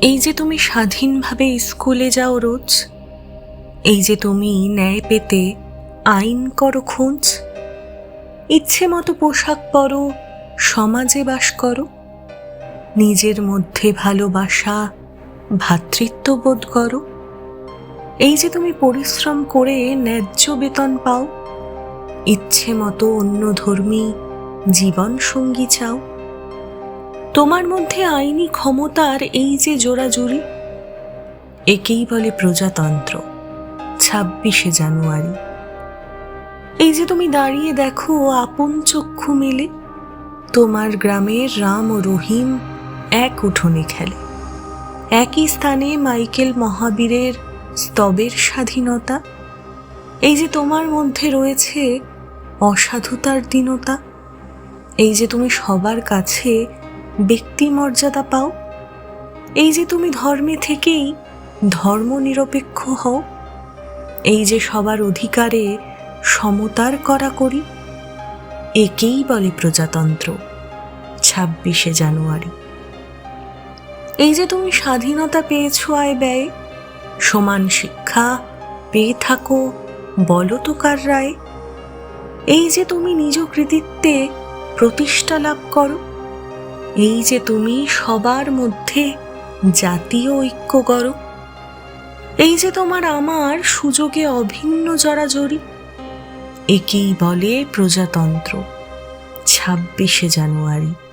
এই যে তুমি স্বাধীনভাবে স্কুলে যাও রোজ, এই যে তুমি ন্যায় পেতে আইন করো খোঁজ, ইচ্ছে মতো পোশাক পরো, সমাজে বাস করো, নিজের মধ্যে ভালোবাসা ভ্রাতৃত্ব বোধ করো। এই যে তুমি পরিশ্রম করে ন্যায্য বেতন পাও, ইচ্ছে মতো অন্য ধর্মী জীবন সঙ্গী চাও। তোমার মধ্যে আইনি ক্ষমতার এই যে জোড়াজুড়ি, একেই বলে প্রজাতন্ত্র, ছাব্বিশে জানুয়ারি। এই যে তুমি দাঁড়িয়ে দেখো আপন চক্ষু মেলে, তোমার গ্রামের রাম ও রহিম এক উঠোনে খেলে। একই স্থানে মাইকেল মহাবীরের স্তবের স্বাধীনতা, এই যে তোমার মধ্যে রয়েছে অসাধুতার দীনতা, এই যে তুমি সবার কাছে ব্যক্তি মর্যাদা পাও? এই যে তুমি ধর্মে থেকেই ধর্ম নিরপেক্ষ হও, এই যে সবার অধিকারে সমতার করা করি, একেই বলে প্রজাতন্ত্র, ছাব্বিশে জানুয়ারি। এই যে তুমি স্বাধীনতা পেয়েছ আয় ব্যয়, সমান শিক্ষা পেয়ে থাকো, বলো তো কার রায়? এই যে তুমি নিজ কৃতিত্বে প্রতিষ্ঠা লাভ করো এই যে তুমি সবার মধ্যে জাতীয় ঐক্য করো এই যে তোমার আমার সুযোগে অভিন্ন জড়াজড়ি একেই বলে প্রজাতন্ত্র, ছাব্বিশে জানুয়ারি।